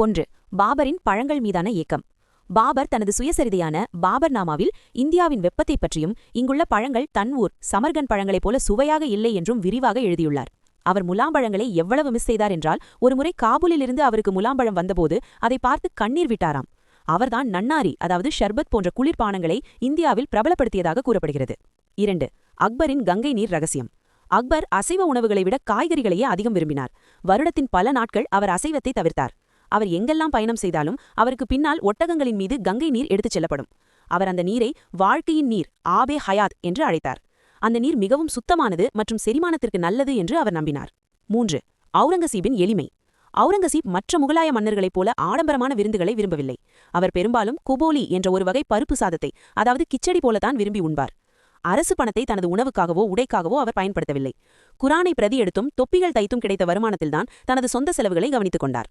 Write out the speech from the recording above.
ஒன்று பாபரின் பழங்கள் மீதான ஏக்கம். பாபர் தனது சுயசரிதையான பாபர் நாமாவில் இந்தியாவின் வெப்பத்தைப் பற்றியும் இங்குள்ள பழங்கள் தன் ஊர் சமர்கன் பழங்களைப் போல சுவையாக இல்லை என்றும் விரிவாக எழுதியுள்ளார். அவர் முலாம்பழங்களை எவ்வளவு மிஸ் செய்தார் என்றால் ஒருமுறை காபூலிலிருந்து அவருக்கு முலாம்பழம் வந்தபோது அதை பார்த்து கண்ணீர் விட்டாராம். அவர்தான் நன்னாரி அதாவது ஷர்பத் போன்ற குளிர்பானங்களை இந்தியாவில் பிரபலப்படுத்தியதாக கூறப்படுகிறது. இரண்டு அக்பரின் கங்கை நீர் ரகசியம். அக்பர் அசைவ உணவுகளை விட காய்கறிகளையே அதிகம் விரும்பினார். வருடத்தின் பல நாட்கள் அவர் அசைவத்தை தவிர்த்தார். அவர் எங்கெல்லாம் பயணம் செய்தாலும் அவருக்கு பின்னால் ஒட்டகங்களின் மீது கங்கை நீர் எடுத்துச் செல்லப்படும். அவர் அந்த நீரை வாழ்க்கையின் நீர் ஆபே ஹயாத் என்று அழைத்தார். அந்த நீர் மிகவும் சுத்தமானது மற்றும் செரிமானத்திற்கு நல்லது என்று அவர் நம்பினார். மூன்று அவுரங்கசீபின் எளிமை. அவுரங்கசீப் மற்ற முகலாய மன்னர்களைப் போல ஆடம்பரமான விருந்துகளை விரும்பவில்லை. அவர் பெரும்பாலும் குபோலி என்ற ஒரு வகை பருப்பு சாதத்தை அதாவது கிச்சடி போலத்தான் விரும்பி உண்பார். அரசு பணத்தை தனது உணவுக்காகவோ உடைக்காகவோ அவர் பயன்படுத்தவில்லை. குரானை பிரதி எடுத்தும் தொப்பிகள் தைத்தும் கிடைத்த வருமானத்தில்தான் தனது சொந்த செலவுகளை கவனித்துக் கொண்டார்.